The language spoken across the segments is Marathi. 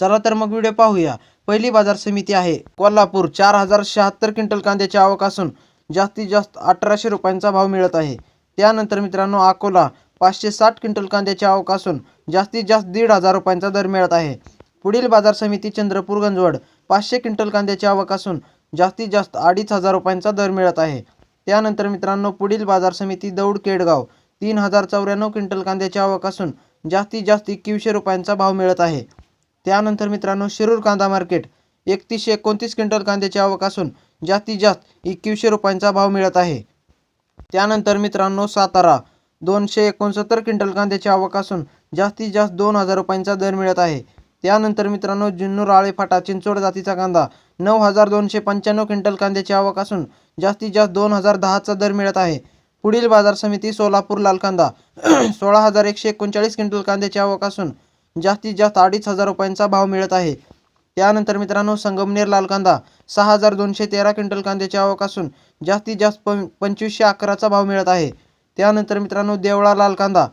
चला तर मग व्हिडिओ पाहूया. पहिली बाजार समिती आहे. कोल्हापूर चार हजार शहात्तर क्विंटल कांद्याची आवक असून जास्तीत जास्त अठराशे रुपयांचा भाव मिळत आहे. त्यानंतर मित्रांनो अकोला पाचशे साठ क्विंटल कांद्याची आवक असून जास्तीत जास्त दीड हजार रुपयांचा दर मिळत आहे. पुढील बाजार समिती चंद्रपूर गंजवड पाचशे क्विंटल कांद्याची आवक असून जास्तीत जास्त अडीच हजार रुपयांचा दर मिळत आहे. त्यानंतर मित्रांनो पुढील बाजार समिती दौड केडगाव तीन हजार चौऱ्याण्णव क्विंटल कांद्याची आवक असून जास्तीत जास्त एकवीसशे रुपयांचा भाव मिळत आहे. त्यानंतर मित्रांनो शिरूर कांदा मार्केट एकतीसशे एकोणतीस क्विंटल कांद्याची आवक असून जास्तीत जास्त एकवीसशे रुपयांचा भाव मिळत आहे. त्यानंतर मित्रांनो सातारा दोनशे एकोणसत्तर क्विंटल कांद्याची आवक असून जास्तीत जास्त दोन हजार रुपयांचा दर मिळत आहे. त्यानंतर मित्रांनो जुन्नूर आळेफाटा चिंचोड जातीचा कांदा नऊ हजार दोनशे पंच्याण्णव क्विंटल कांद्याची आवक असून जास्तीत जास्त दोन हजार दहाचा दर मिळत आहे. पुढील बाजार समिती सोलापूर लाल कांदा सोळा हजार एकशे एकोणचाळीस क्विंटल कांद्याची आवक असून जास्तीत जास्त अडीच हजार रुपयांचा भाव मिळत आहे. त्यानंतर मित्रांनो संगमनेर लाल कांदा सहा हजार दोनशे तेरा क्विंटल कांद्याची आवक असून जास्तीत जास्त प पंचवीसशे अकराचा भाव मिळत आहे. त्यानंतर मित्रांनो देवळा लाल कांदा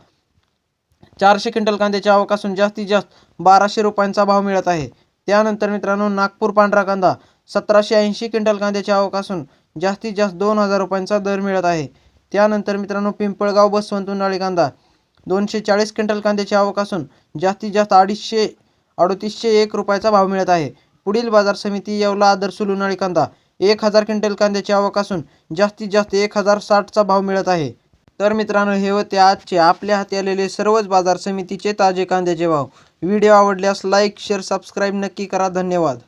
चारशे क्विंटल कांद्याची आवक असून जास्तीत जास्त बाराशे रुपयांचा भाव मिळत आहे. त्यानंतर मित्रांनो नागपूर पांढरा कांदा सतराशे ऐंशी क्विंटल कांद्याची आवक असून जास्तीत जास्त दोन हजार रुपयांचा दर मिळत आहे. त्यानंतर मित्रांनो पिंपळगाव बसवंत उन्हाळी कांदा दोनशे चाळीस क्विंटल कांद्याची आवक असून जास्तीत जास्त अडीचशे अडतीसशे एक रुपयाचा भाव मिळत आहे. पुढील बाजार समिती येवला आदर्श उन्हाळी कांदा. एक हजार क्विंटल कांद्याची आवक असून जास्तीत जास्त एक हजार साठचा भाव मिळत आहे. तर मित्रांनो हे होते आजचे आपल्या हाती आलेले सर्वच बाजार समितीचे ताजे कांद्याचे भाव. व्हिडिओ आवडल्यास लाईक शेअर सबस्क्राईब नक्की करा. धन्यवाद.